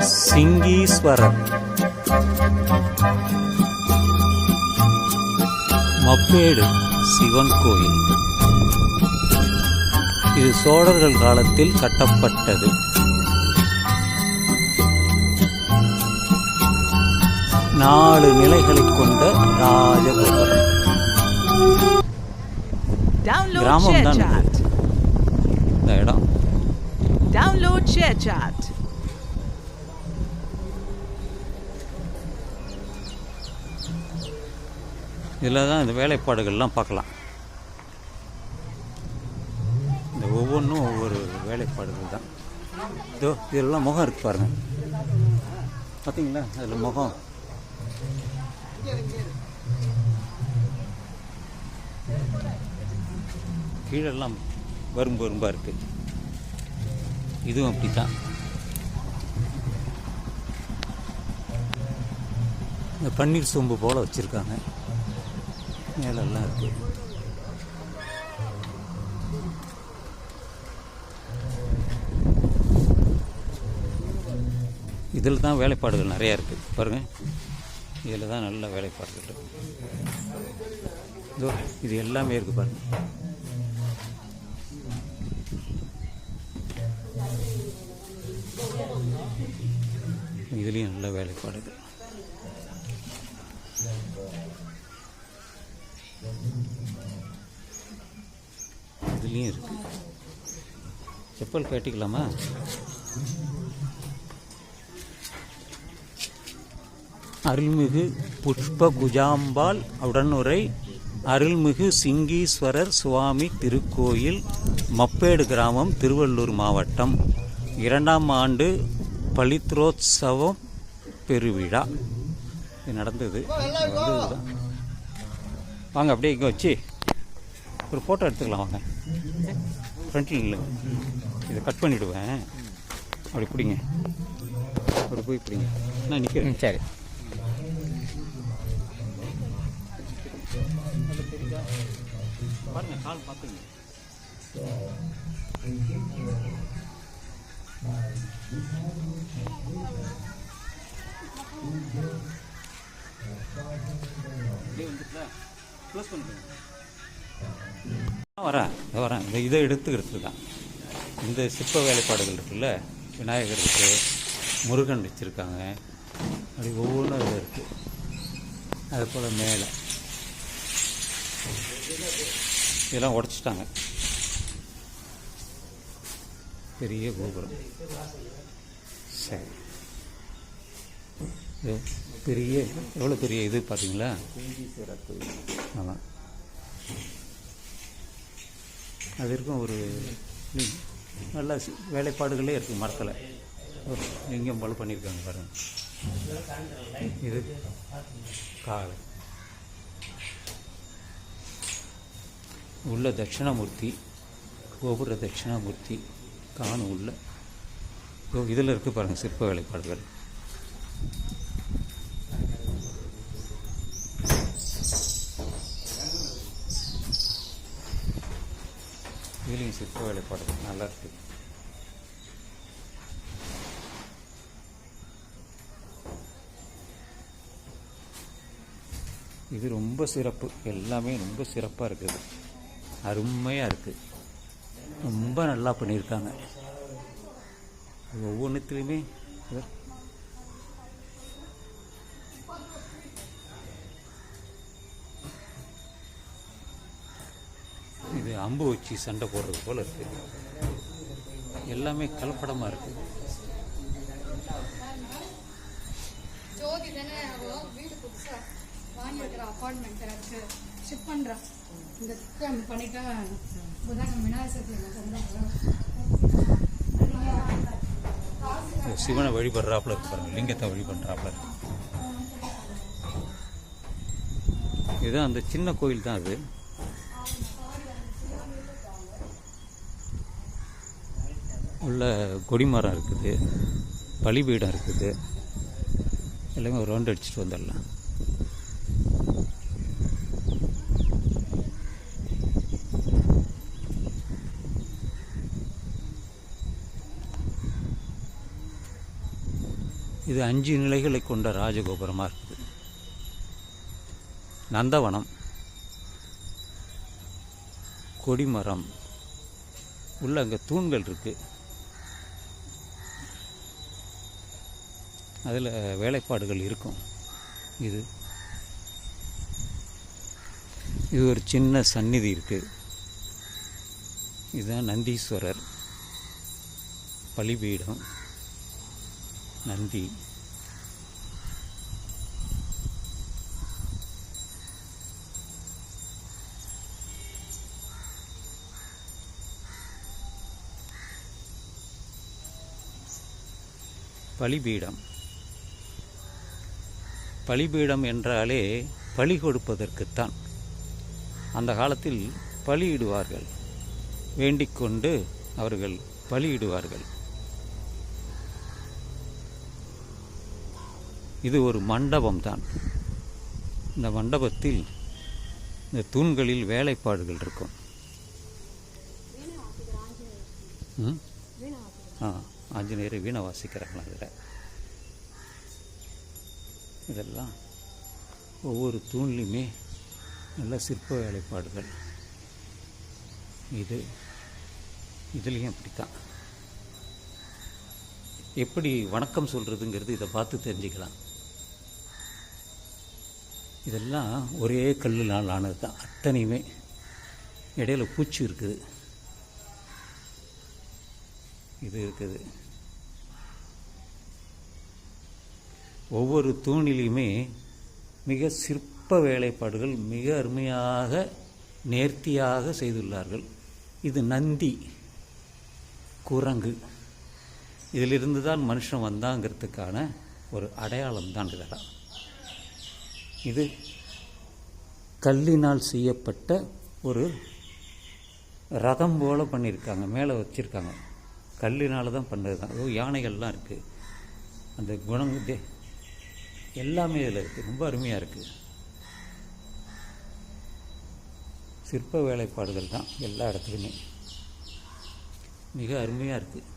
சிங்கீஸ்வரர். மப்பேடு சிவன் கோயில். இது சோழர்கள் காலத்தில் கட்டப்பட்டது. நாலு நிலைகளைக் கொண்ட ராஜகோபுரம் கிராமம் தான். இந்த இடம். Download ShareChat. இதில் தான் இந்த வேலைப்பாடுகள்லாம் பார்க்கலாம். இந்த ஒவ்வொன்றும் ஒவ்வொரு வேலைப்பாடுகள் தான். இதோ இதெல்லாம் முகம் இருக்கு பாருங்க. பார்த்தீங்களா? அதில் முகம். கீழெல்லாம் வரும்பு வரும்பாக இருக்கு. இதுவும் அப்படி தான் இந்த பன்னீர் சோம்பு போல் வச்சுருக்காங்க. மேலெல்லாம் இருக்கு. இதில் தான் வேலைப்பாடுகள் நிறையா இருக்குது பாருங்கள் இதில் தான் நல்ல வேலைப்பாடுகள் இருக்குது இது எல்லாமே இருக்குது பாருங்கள் இதுலேயும் நல்ல வேலைப்பாடுகள் இதுலேயும் இருக்கு. செப்பல் கட்டிக்கலாமா? அருள்மிகு புஷ்ப குஜாம்பால் உடனுரை அருள்மிகு சிங்கீஸ்வரர் சுவாமி திருக்கோயில் மப்பேடு கிராமம் திருவள்ளூர் மாவட்டம். இரண்டாம் ஆண்டு பளித்ரோத்சவம் பெருவிழா. இது நடந்தது. வந்து வாங்க அப்படியே இங்கே வச்சு ஒரு ஃபோட்டோ எடுத்துக்கலாம் வாங்க. ஃப்ரண்ட்டில் இல்லை. இதை கட் பண்ணிவிடுவேன் அப்படி பிடிங்க. அப்படி போய் பிடிங்க. நான் நிற்கிறேன் சரி. பாருங்க கால் பார்த்துங்க. அப்படியே வந்துட்டா? க்ளோஸ் பண்ணிக்கோங்க வரேன் வரேன். இந்த இதை எடுத்துக்கிறது தான் இந்த சிற்ப வேலைப்பாடுகள் இருக்குல்ல விநாயகர் இருக்கு முருகன் வச்சுருக்காங்க. அப்படி ஒவ்வொன்றும் இது இருக்குது அது போல் மேலே. இதெல்லாம் உடச்சிட்டாங்க. பெரிய கோபுரம். சரி. பெரிய எவ்வளோ பெரிய இது பார்த்தீங்களா? ஆமாம் அது இருக்கும் ஒரு நல்ல வேலைப்பாடுகளே இருக்குது மரத்தில். எங்கேயும் போல் போல பண்ணியிருக்காங்க பாருங்கள் இது காலை உள்ள தட்சிணாமூர்த்தி கோபுர தட்சிணாமூர்த்தி காணும் உள்ள. இதில் இருக்குது பாருங்கள் சிற்ப வேலைப்பாடுகள். சிற்ப வேலைப்பாடுகள் நல்லா இருக்குது இது ரொம்ப சிறப்பு. எல்லாமே ரொம்ப சிறப்பாக இருக்குது. அருமையாக இருக்குது ரொம்ப நல்லா பண்ணியிருக்காங்க. ஒவ்வொன்றுத்துலேயுமே அம்பு வச்சு சண்டை போடுறது போல் இருக்குது எல்லாமே கலப்படமாக இருக்குது சிவனை வழிபடுறாப்புல இருக்கு பாருங்க. லிங்கத்தை வழிபடுறாப்புல இருக்கு. இதுதான் அந்த சின்ன கோயில் தான் அது. உள்ள கொடிமரம் இருக்குது பலிபீடம் இருக்குது. எல்லாமே ஒரு ரவுண்ட் அடிச்சுட்டு வந்துடலாம். இது அஞ்சு நிலைகளை கொண்ட ராஜகோபுரமாக இருக்குது. நந்தவனம் கொடிமரம் உள்ள அங்கே தூண்கள் இருக்குது அதில் வேலைப்பாடுகள் இருக்கும். இது. இது ஒரு சின்ன சந்நிதி இருக்குது இதுதான் நந்தீஸ்வரர் பலிபீடம். நந்தி. பலிபீடம். பலிபீடம் என்றாலே பலி கொடுப்பதற்குத்தான். அந்த காலத்தில் பலியிடுவார்கள். வேண்டிக் கொண்டு அவர்கள் பலியிடுவார்கள். இது ஒரு மண்டபம் தான் இந்த மண்டபத்தில் இந்த தூண்களில் வேலைப்பாடுகள் இருக்கும்? ஆ ஆஞ்சநேயர். வீணை வாசிக்கிறாங்களா அதில் இதெல்லாம் ஒவ்வொரு தூண்லையுமே நல்ல சிற்ப வேலைப்பாடுகள். இது இதுலேயும் அப்படித்தான். எப்படி வணக்கம் சொல்கிறதுங்கிறது இதை பார்த்து தெரிஞ்சுக்கலாம். இதெல்லாம் ஒரே கல்லுனால் ஆனது தான் அத்தனையுமே இடையில பூச்சி இருக்குது. இது இருக்குது. ஒவ்வொரு தூணிலையுமே மிக சிற்ப வேலைப்பாடுகள் மிக அருமையாக நேர்த்தியாக செய்துள்ளார்கள். இது நந்தி குரங்கு. இதிலிருந்து தான் மனுஷன் வந்தாங்கிறதுக்கான ஒரு அடையாளம் தான் இதெல்லாம் இது கல்லினால் செய்யப்பட்ட ஒரு ரதம் போல் பண்ணியிருக்காங்க மேலே வச்சுருக்காங்க. கல்லினால் தான் பண்ணது தான் அதுவும் யானைகள்லாம் இருக்குது அந்த குணம் தே- எல்லாமே இதில் இருக்குது ரொம்ப அருமையாக இருக்குது சிற்ப வேலைப்பாடுகள் தான் எல்லா இடத்துலையுமே. மிக அருமையாக இருக்குது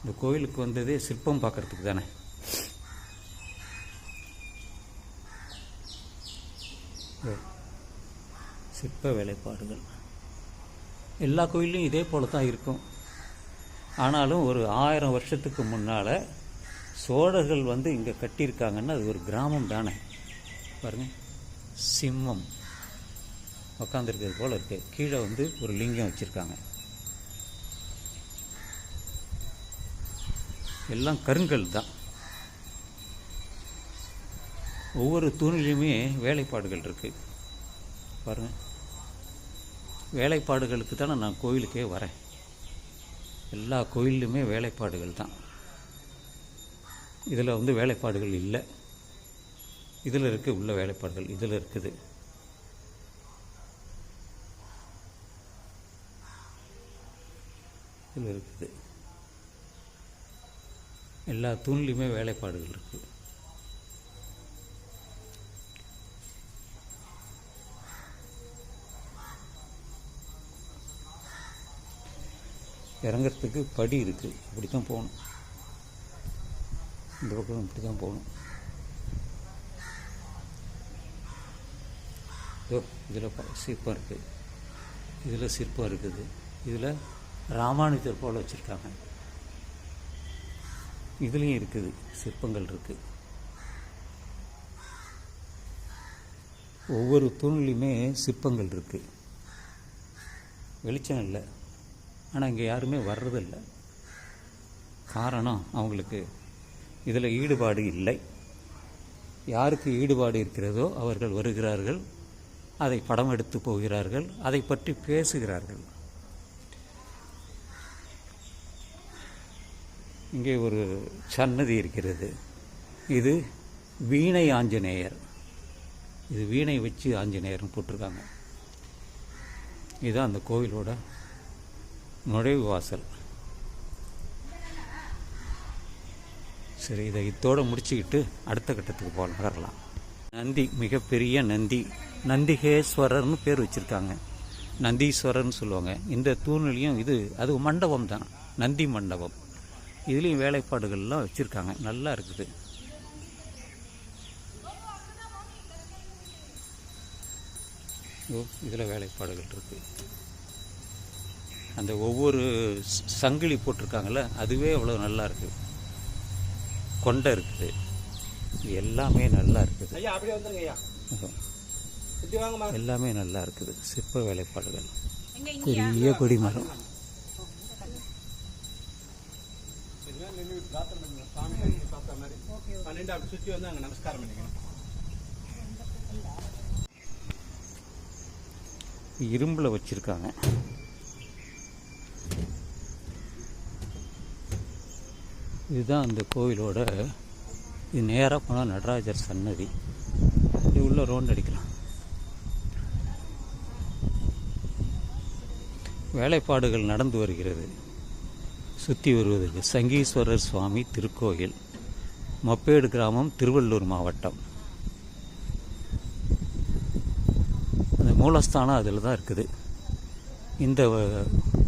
இந்த கோயிலுக்கு வந்ததே சிற்பம் பார்க்கறதுக்கு தானே? சிற்ப வேலைப்பாடுகள். எல்லா கோயில்லையும் இதே போல தான் இருக்கும். ஆனாலும் ஒரு ஆயிரம் வருஷத்துக்கு முன்னால் சோழர்கள் வந்து இங்கே கட்டியிருக்காங்கன்னா அது ஒரு கிராமம் தானே. பாருங்கள் சிம்மம். உக்காந்துருக்கிறது போல் இருக்குது கீழே வந்து ஒரு லிங்கம் வச்சுருக்காங்க. எல்லாம் கருங்கல் தான். ஒவ்வொரு தூணிலையுமே வேலைப்பாடுகள் இருக்குது பாருங்கள் வேலைப்பாடுகளுக்கு தானே நான் கோயிலுக்கே வரேன். எல்லா கோயில்லையுமே வேலைப்பாடுகள் தான். இதில் வந்து வேலைப்பாடுகள் இல்லை. இதில் இருக்குது உள்ள வேலைப்பாடுகள் இதில் இருக்குது. இதில் இருக்குது. எல்லா தூண்லேயுமே வேலைப்பாடுகள் இருக்குது இறங்குறதுக்கு படி இருக்குது இப்படி தான் போகணும். இந்த பக்கம் இப்படி தான் போகணும். இதோ இதில் சிற்பம் இருக்குது இதில் சிற்பம் இருக்குது. இதில் ராமானுஜர் போல் வச்சுருக்காங்க. இதுலேயும் இருக்குது. சிற்பங்கள் இருக்குது ஒவ்வொரு தூண்லேயுமே சிற்பங்கள் இருக்குது வெளிச்சம் இல்லை. ஆனால் இங்கே யாருமே வர்றதில்லை. காரணம் அவங்களுக்கு இதில் ஈடுபாடு இல்லை. யாருக்கு ஈடுபாடு இருக்கிறதோ அவர்கள் வருகிறார்கள் அதை படம் எடுத்து போகிறார்கள் அதை பற்றி பேசுகிறார்கள். இங்கே ஒரு சன்னதி இருக்கிறது. இது வீணை ஆஞ்சநேயர். இது வீணை வச்சு ஆஞ்சநேயர்னு போட்டிருக்காங்க. இதுதான் அந்த கோவிலோட நுழைவு வாசல். சரி இதை இத்தோடு முடிச்சுக்கிட்டு அடுத்த கட்டத்துக்கு போக நகரலாம். நந்தி மிகப்பெரிய நந்தி. நந்திகேஸ்வரர்னு பேர் வச்சுருக்காங்க. நந்தீஸ்வரர்னு சொல்லுவாங்க. இந்த தூணிலையும் இது அது மண்டபம் தான். நந்தி மண்டபம். இதுலேயும் வேலைப்பாடுகள்லாம் வச்சுருக்காங்க. நல்லா இருக்குது. இதில் வேலைப்பாடுகள் இருக்குது அந்த ஒவ்வொரு சங்கிலி போட்டிருக்காங்கல்ல அதுவே அவ்வளோ நல்லா இருக்குது கொண்டை இருக்குது. எல்லாமே நல்லா இருக்குது. ஐயா அப்படியே வந்துருங்க ஐயா. சுத்தி வாங்கம்மா. எல்லாமே நல்லா இருக்குது. சிற்ப வேலைப்பாடுகள். பெரிய கொடிமரம். சாமி கட்டி பார்த்த மாதிரி பன்னெண்டு அப்படி சுத்தி வந்து அங்க நமஸ்காரம் பண்ணிக்கணும் இரும்பில் வச்சுருக்காங்க இதுதான் அந்த கோவிலோட இது நேராக போனால் நடராஜர் சன்னதி. இது உள்ள ரோண்டு அடிக்கலாம். வேலைப்பாடுகள் நடந்து வருகிறது. சுற்றி வருவதற்கு சங்கீஸ்வரர் சுவாமி திருக்கோயில் மப்பேடு கிராமம் திருவள்ளூர் மாவட்டம். அந்த மூலஸ்தானம் அதில் தான் இருக்குது. இந்த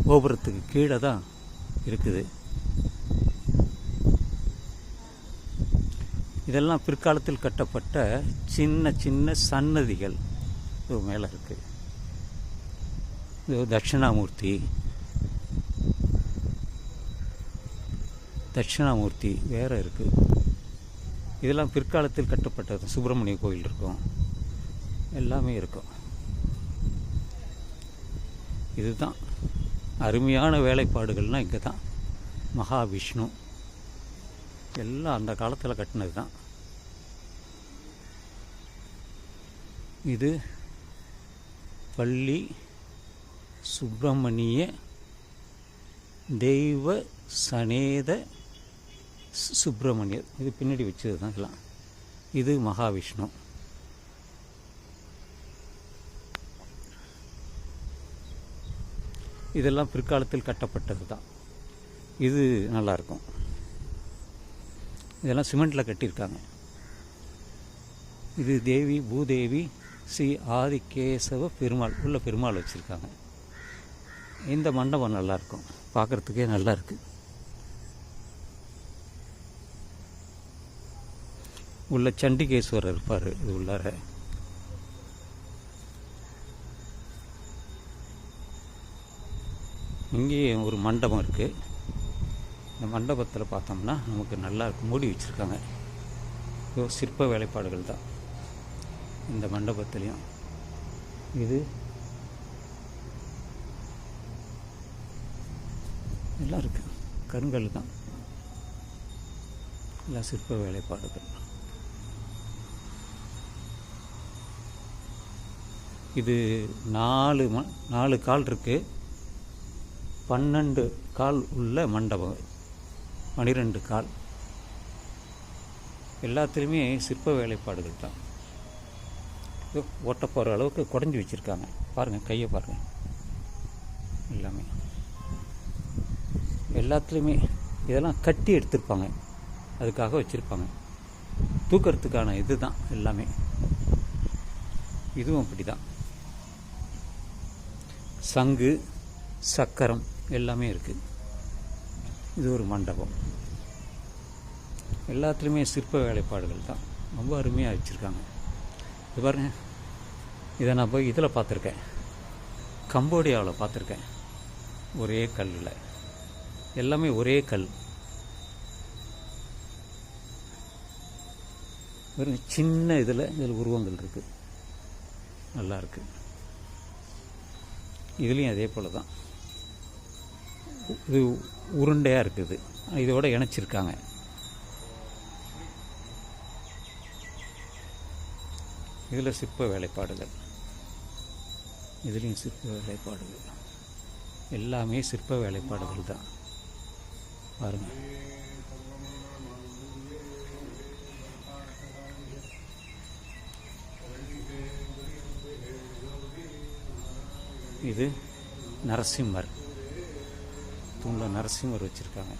கோபுரத்துக்கு கீழே தான் இருக்குது. இதெல்லாம் பிற்காலத்தில் கட்டப்பட்ட சின்ன சின்ன சன்னதிகள். இது மேலே இருக்குது இது தட்சிணாமூர்த்தி. தட்சிணாமூர்த்தி வேற இருக்குது இதெல்லாம் பிற்காலத்தில் கட்டப்பட்டது. சுப்பிரமணிய கோயில் இருக்கும். எல்லாமே இருக்கும். இதுதான். அருமையான வேலைப்பாடுகள்னால் இங்கே தான் மகாவிஷ்ணு. எல்லாம் அந்த காலத்தில் கட்டினது தான் இது பள்ளி சுப்பிரமணிய தெய்வ சனேத சுப்பிரமணியர். இது பின்னாடி வச்சது தான் இதெல்லாம். இது மகாவிஷ்ணு. இதெல்லாம் பிற்காலத்தில் கட்டப்பட்டது தான் இது நல்லாயிருக்கும் இதெல்லாம் சிமெண்ட்டில் கட்டியிருக்காங்க. இது தேவி பூதேவி ஸ்ரீ ஆதிகேசவ பெருமாள் உள்ள பெருமாள் வச்சுருக்காங்க. இந்த மண்டபம் நல்லாயிருக்கும் பார்க்குறதுக்கே நல்லா இருக்குது உள்ள சண்டிகேஸ்வரர் இருப்பார் இது உள்ளார. இங்கேயே ஒரு மண்டபம் இருக்குது இந்த மண்டபத்தில் பார்த்தோம்னா நமக்கு நல்லா இருக்கும் மூடி வச்சுருக்காங்க. இப்போ சிற்ப வேலைப்பாடுகள் தான். இந்த மண்டபத்துலேயும். இது. எல்லாம் இருக்குது கருங்கல் தான். எல்லாம் சிற்ப வேலைப்பாடுகள். இது நாலு ம நாலு கால் இருக்குது பன்னெண்டு கால் உள்ள மண்டபம். பனிரெண்டு கால். எல்லாத்துலேயுமே சிற்ப வேலைப்பாடுகள் தான். ஓட்ட போகிற அளவுக்கு குடஞ்சி வச்சுருக்காங்க. பாருங்கள் கையை பாருங்கள் எல்லாமே. எல்லாத்துலேயுமே இதெல்லாம் கட்டி எடுத்திருப்பாங்க. அதுக்காக வச்சுருப்பாங்க. தூக்கிறதுக்கான இது தான் எல்லாமே. இதுவும் அப்படி தான் சங்கு சக்கரம் எல்லாமே இருக்குது இது ஒரு மண்டபம். எல்லாத்துலேயுமே சிற்ப வேலைப்பாடுகள் தான். ரொம்ப அருமையாக வச்சுருக்காங்க. இது பாருங்க. இதை நான் போய் இதில் பார்த்துருக்கேன். கம்போடியாவில் பார்த்துருக்கேன். ஒரே கல்லில். எல்லாமே ஒரே கல். வெறும் சின்ன இதில் இதில் உருவங்கள் இருக்குது நல்லா இருக்குது இதுலேயும் அதே போல் தான். இது உருண்டையாக இருக்குது. இதோட இணைச்சிருக்காங்க. இதில் சிற்ப வேலைப்பாடுகள். இதுலேயும் சிற்ப வேலைப்பாடுகள். எல்லாமே சிற்ப வேலைப்பாடுகள் தான். பாருங்கள் இது நரசிம்மர். தூணில் நரசிம்மர் வச்சுருக்காங்க.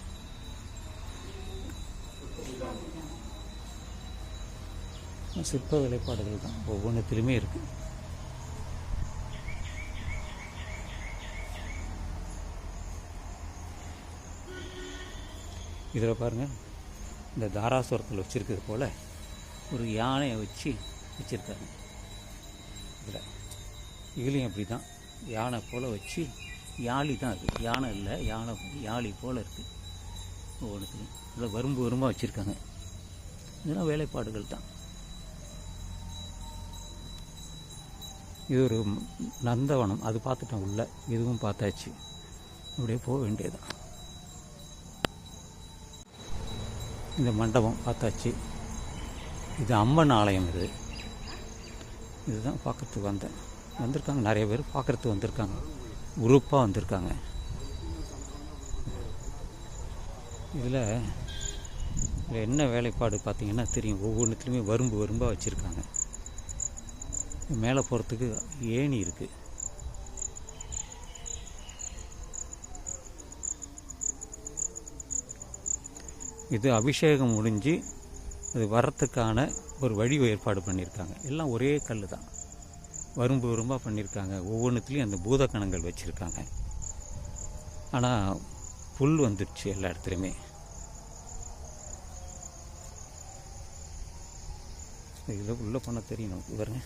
சிற்ப வேலைப்பாடுகள் தான். ஒவ்வொன்றத்திலுமே இருக்குது இதில் பாருங்கள் இந்த தாராசுரத்தில் வச்சுருக்கிறது போல் ஒரு யானையை வச்சு வச்சுருக்காங்க. இதில். இதுலேயும் அப்படி தான் யானை போல் வச்சு யாழி தான் இருக்குது யானை இல்லை யானை யாழி போல் இருக்குது ஒவ்வொன்றுத்துலையும் இதில் வரும்பு வரும்பாக வச்சுருக்காங்க. இதெல்லாம் வேலைப்பாடுகள் தான். இது ஒரு நந்தவனம் அது பார்த்துட்டோம் உள்ள. இதுவும் பார்த்தாச்சு. அப்படியே போக வேண்டியதுதான். இந்த மண்டபம் பார்த்தாச்சு. இது அம்மன் ஆலயம் இது. இதுதான் பார்க்கறதுக்கு வந்தேன். வந்திருக்காங்க. நிறைய பேர் பார்க்குறதுக்கு வந்திருக்காங்க. குரூப்பாக வந்திருக்காங்க. இதில் இதில் என்ன வேலைப்பாடு பார்த்தீங்கன்னா தெரியும். ஒவ்வொன்றுத்துலையுமே வரும்பு வரும்பாக வச்சுருக்காங்க. மேலே போகிறதுக்கு ஏணி இருக்குது இது அபிஷேகம் முடிஞ்சு அது வரத்துக்கான ஒரு வழி ஏற்பாடு பண்ணியிருக்காங்க. எல்லாம் ஒரே கல் தான். வரும்பு வரும்பாக பண்ணியிருக்காங்க. ஒவ்வொன்றுத்துலேயும் அந்த பூதக்கணங்கள் வச்சுருக்காங்க. ஆனால் புல் வந்துடுச்சு எல்லா இடத்துலையுமே. இதில் உள்ளே போனால் தெரியும் நமக்கு. பாருங்க.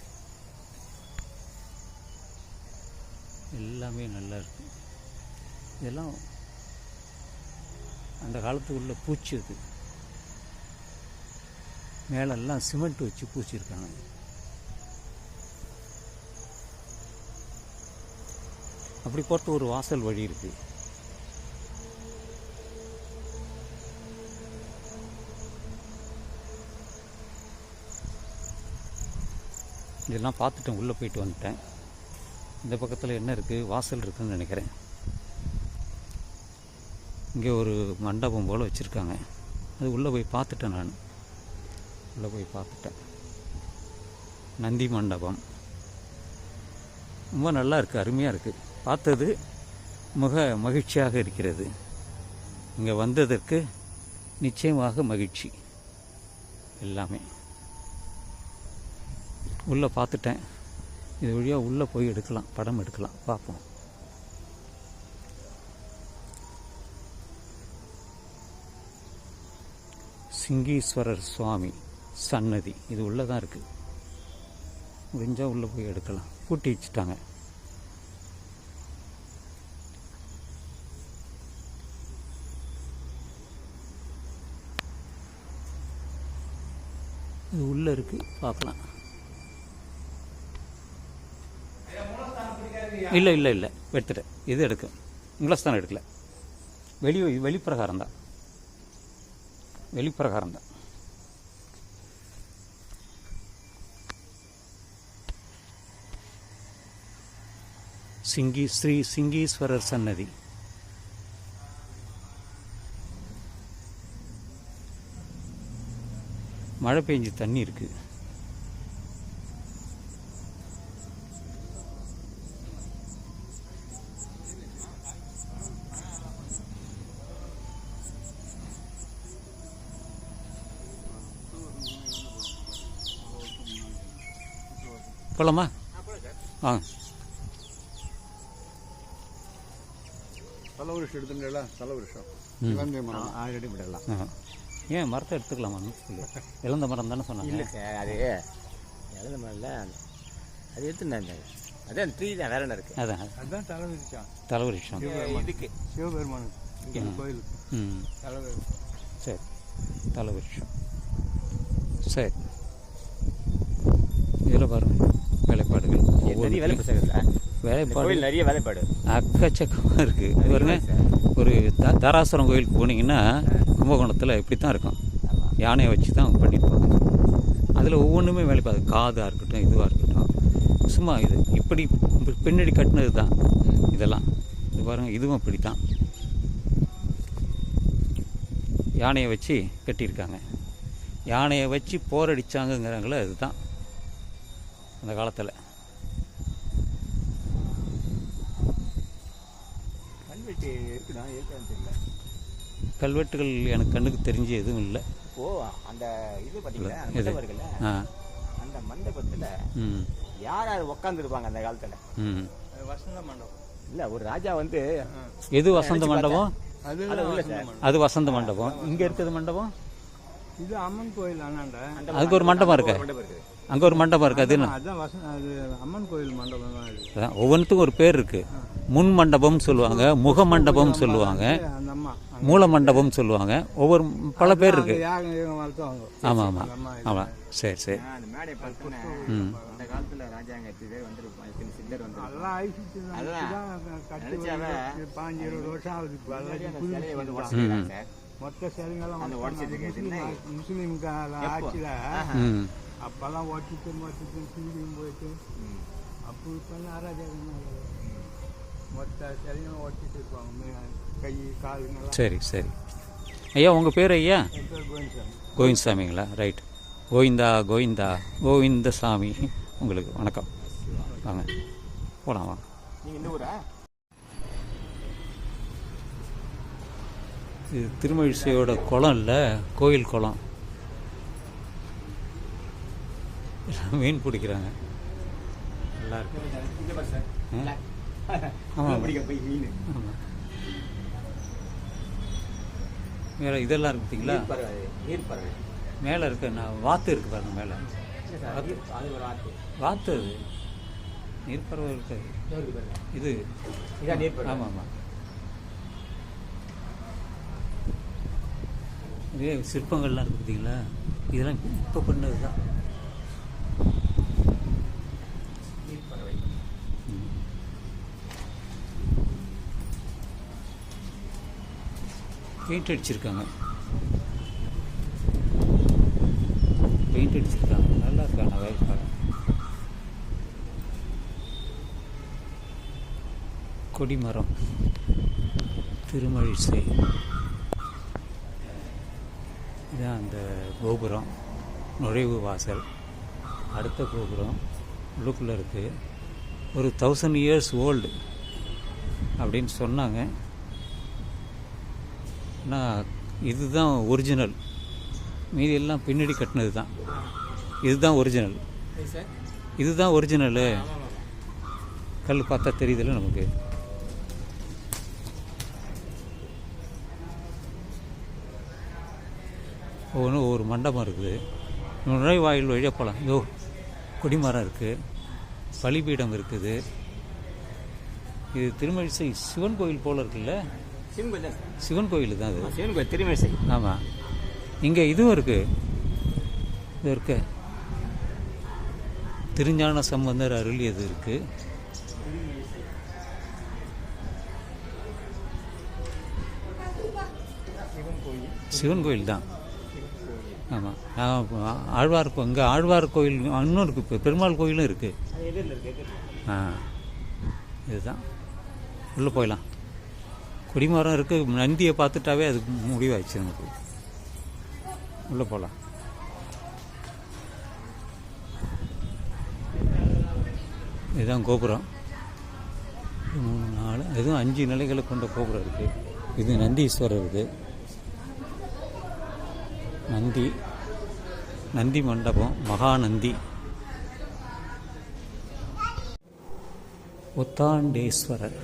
எல்லாமே நல்லா இருக்குது இதெல்லாம் அந்த காலத்து உள்ள பூச்சி இருக்குது மேலெல்லாம் சிமெண்ட் வச்சு பூச்சிருக்காங்க. அப்படி போகிறது ஒரு வாசல் வழி இருக்குது இதெல்லாம் பார்த்துட்டேன் உள்ளே போயிட்டு வந்துட்டேன். இந்த பக்கத்தில் என்ன இருக்குது வாசல் இருக்குதுன்னு நினைக்கிறேன். இங்கே ஒரு மண்டபம் போல் வச்சுருக்காங்க. அது உள்ளே போய் பார்த்துட்டேன் நான். உள்ளே போய் பார்த்துட்டேன். நந்தி மண்டபம். ரொம்ப நல்லா இருக்குது அருமையாக இருக்குது பார்த்தது மிக மகிழ்ச்சியாக இருக்கிறது. இங்கே வந்ததற்கு நிச்சயமாக மகிழ்ச்சி. எல்லாமே. உள்ளே பார்த்துட்டேன். இது வழியாக உள்ளே போய் எடுக்கலாம் படம் எடுக்கலாம். பார்ப்போம் சிங்கீஸ்வரர் சுவாமி சன்னதி. இது உள்ளே தான் இருக்குது முடிஞ்சால் உள்ளே போய் எடுக்கலாம். பூட்டி வச்சுட்டாங்க. இது உள்ளே இருக்குது பார்க்கலாம் இல்லை இல்லை இல்லை. எடுத்துட்டேன். இது எடுக்க. தான் எடுக்கல. வெளி வெளிப்பிரகாரம் தான் வெளிப்பிரகாரம் தான் சிங்கி ஸ்ரீ சிங்கீஸ்வரர் சன்னதி. மழை பெஞ்சு தண்ணி இருக்குது போகலாமா ஆ. தலவருஷம் எடுத்துங்களா தலவருஷம் மரம். ஆல்ரெடி விடலாம். ஏன் மரத்தை எடுத்துக்கலாமா? சொல்லி. இழந்த மரம் தானே சொன்னாங்க. இல்லை அது இழந்த மரம் இல்லை. அது எடுத்துருந்தாங்க அதான் ட்ரீ தான் வேற என்ன இருக்கு. அதான். அதுதான் தலைவரிஷம் தலைவரிஷம் இதுக்கு. சிவபெருமானுக்கு கோயில் ம். தலைவரிஷம் சரி. தலைவரிஷம் சரி. இதில் பாருங்கள் வேலைப்பாடுகள். இந்த வேலைப்பாடு நிறைய வேலைப்பாடு. அக்கச்சக்கமாக இருக்குது பாருங்க ஒரு த தாராசுரம் கோயிலுக்கு போனீங்கன்னா கும்பகோணத்தில் இப்படி தான் இருக்கும் யானையை வச்சு தான் பண்ணியிருப்பாங்க. அதில் ஒவ்வொன்றுமே வேலைப்பாடு. காதாக இருக்கட்டும் இதுவாக இருக்கட்டும். சும்மா இது. இப்படி பின்னாடி கட்டினது தான் இதெல்லாம். இது பாருங்கள் இதுவும் இப்படி தான் யானையை வச்சு கட்டியிருக்காங்க. யானையை வச்சு போர் அடித்தாங்கங்கிறாங்களே அதுதான். அந்த காலத்தில். கல்வெட்டுகள் எனக்கு கண்ணுக்கு தெரிஞ்சு எதுவும் இல்லை. ஓ அந்த இது பார்த்தீங்களா அந்த மண்டபத்தில் ம். யார் யார் உட்காந்துருப்பாங்க அந்த காலத்தில்? ம். வசந்த மண்டபம். இல்லை ஒரு ராஜா வந்து எது வசந்த மண்டபம்? அது வசந்த மண்டபம். இங்கே இருக்குது மண்டபம்? இது அம்மன் கோயில் அண்ணாண்ட அதுக்கு ஒரு மண்டபம் இருக்கு. மண்டபம் இருக்குது அங்கே ஒரு மண்டபம் இருக்கு அது என்ன? அதான் வச அது அம்மன் கோயில் மண்டபம் ஒவ்வொன்றுத்துக்கும் ஒரு பேர் இருக்கு. முன் மண்டபம் சொல்லுவாங்க முக மண்டபம் சொல்லுவாங்க மூல மண்டபம் சொல்லுவாங்க. ஒவ்வொரு பல பேர் இருக்கு. ஆமாம் ஆமாம் ஆமாம் சரி சரி. ம். மொத்த சிலைங்கெல்லாம் அந்த உடைச்சாங்க. உடைச்சதுக்கு முஸ்லீம் ஆ- முஸ்லீம் கா- ஆட்சியில் ம். அப்பெல்லாம் ஓட்டிட்டு மொத்தத்தையும் சீடியும் போயிட்டு அப்போ இப்போ அராஜகம் மொத்த சிலைங்களும் ஓட்டிட்டு இருப்பாங்க. கை காலுங்கெல்லாம். சரி சரி. ஐயா உங்கள் பேர் ஐயா? கோவிந்தசாமிங்களா? ரைட் கோவிந்தா கோவிந்தா கோவிந்தசாமி. உங்களுக்கு வணக்கம். வாங்க. போகலாம் வாங்க. இது திருமழிசையோட குளம் இல்லை? கோயில் குளம் எல்லாம் மீன் பிடிக்கிறாங்க. நல்லா இருக்கு. இந்த பாரு சார் ம். ஆமாம் வேற இதெல்லாம் இருக்கு பார்த்தீங்களா மேலே இருக்கு நான் வாத்து இருக்கு பாருங்க மேலே. வாத்து. அது. நீர்ப்பறவை இருக்காது இது ஆமாம் ஆமாம் இதே. சிற்பங்கள்லாம் இருக்கு பார்த்தீங்களா இதெல்லாம் இப்போ பண்ணது தான் பெயிண்ட் அடிச்சிருக்காங்க. பெயிண்ட் அடிச்சிருக்காங்க. நல்லா இருக்காங்க வயல்காலம் கொடிமரம். திருமழிசை இதான் அந்த கோபுரம். நுழைவு வாசல். அடுத்த கோபுரம் உள்ளுக்குள்ளே இருக்குது ஒரு தௌசண்ட் இயர்ஸ் ஓல்டு அப்படின்னு சொன்னாங்க. ஆனால் இதுதான் ஒரிஜினல் மீதி எல்லாம் பின்னாடி கட்டினது தான் இதுதான் ஒரிஜினல் இதுதான் ஒரிஜினலு கல் பார்த்தா தெரியுதுல்ல நமக்கு. ஒவ்வொன்றும் ஒவ்வொரு மண்டபம் இருக்குது. நுழைவாயில் வழியாக போகலாம் இதோ கொடிமரம் இருக்குது பலிபீடம் இருக்குது. இது திருமழிசை சிவன் கோயில் போல் இருக்குல்ல? சிவன் கோயில் தான் சிவன் கோயில் தான் அது. சிவன் கோயில் திருமேசை. ஆமாம் இங்கே இதுவும் இருக்கு. இது இருக்கு. திருஞான சம்பந்தர் அருளியது இருக்கு. சிவன் கோயில் தான். ஆமாம் ஆழ்வார் இங்கே ஆழ்வார் கோயில் இன்னும் இருக்குது இப்போ பெருமாள் கோயிலும் இருக்குது ஆ இதுதான். உள்ளே போயிடலாம். கொடிமரம் இருக்குது நந்தியை பார்த்துட்டாவே அது முடிவாயிடுச்சு நமக்கு உள்ளே போகலாம் இதுதான் கோபுரம். மூணு நாலு இதுவும் அஞ்சு நிலைகளை கொண்ட கோபுரம் இருக்குது இது நந்தீஸ்வரர் இது. நந்தி நந்தி மண்டபம் மகாநந்தி. உத்தாண்டேஸ்வரர்.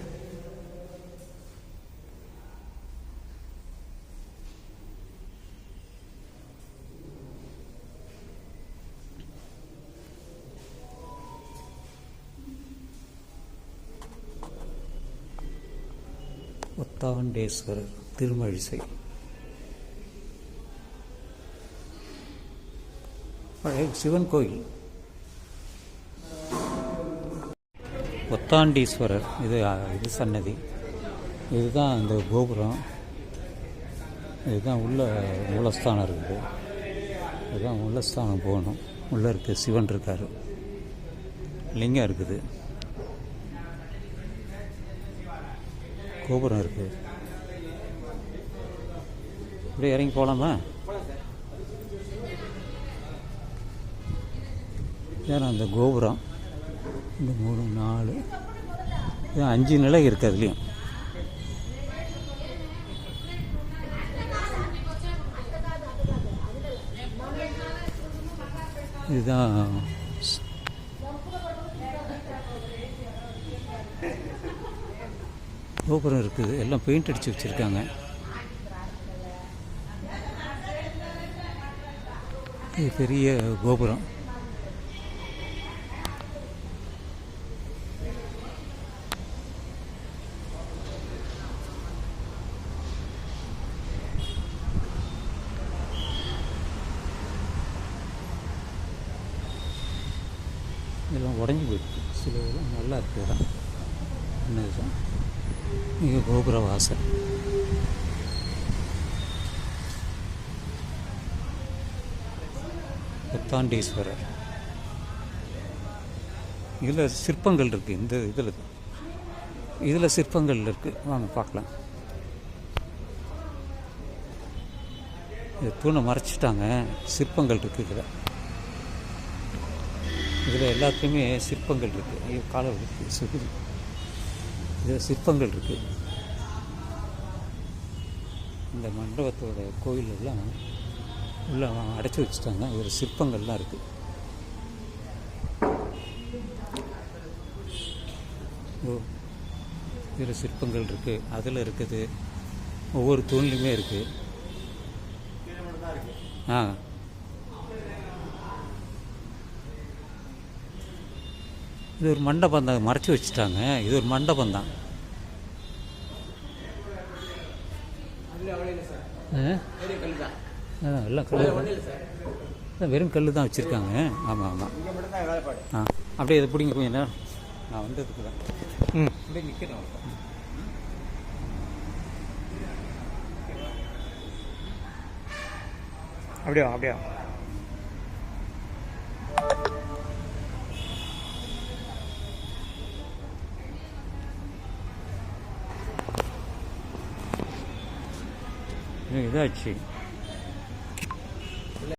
உத்தாண்டேஸ்வரர் திருமழிசை. பழைய சிவன் கோயில். ஒத்தாண்டீஸ்வரர் இது இது சன்னதி. இதுதான் அந்த கோபுரம். இதுதான் உள்ள மூலஸ்தானம் இருக்குது. இதுதான் மூலஸ்தானம் போகணும். உள்ளே இருக்குது சிவன் இருக்கார். லிங்கம் இருக்குது. கோபுரம் இருக்குது இப்படியே இறங்கி போகலாமா ஏன்னா அந்த கோபுரம் இந்த மூணு நாலு அஞ்சு நிலை இருக்குது அதுலேயும். இதுதான் கோபுரம் இருக்குது. எல்லாம் பெயிண்ட் அடித்து வச்சுருக்காங்க. இது பெரிய கோபுரம். இதெல்லாம் உடஞ்சி போயிருக்கு சில இதெல்லாம் நல்லா இருக்குது இடம். என்ன மிக கோபுர வாசல். புத்தாண்டீஸ்வரர் இதில் சிற்பங்கள் இருக்குது இந்த இதில். இதில் சிற்பங்கள் இருக்குது வாங்க பார்க்கலாம். இது தூணை மறைச்சிட்டாங்க. சிற்பங்கள் இருக்குது இதில். இதில் எல்லாத்துலேயுமே சிற்பங்கள் இருக்குது ஐயோ காலை இருக்குது சுகுதி. இதில் சிற்பங்கள் இருக்குது இந்த மண்டபத்தோட கோயில் எல்லாம் உள்ள அடைச்சி வச்சுட்டாங்க. ஒரு சிற்பங்கள்லாம் இருக்குது ஓ இதில் சிற்பங்கள் இருக்குது அதில் இருக்குது. ஒவ்வொரு தூண்லையுமே இருக்குது ஆ. இது ஒரு மண்டபம் தான். மறைச்சி வச்சுட்டாங்க. இது ஒரு மண்டபம் தான். அதான் எல்லாம் கல் அதான் வெறும் கல் தான் வச்சுருக்காங்க. ஆமாம் ஆமாம் ஆ அப்படியே இதை பிடிங்க கொஞ்சம் நேரம் நான் வந்ததுக்கு தான். ம். அப்படியே நிற்கிறேன் அப்படியே அப்படியே. இதாச்சு.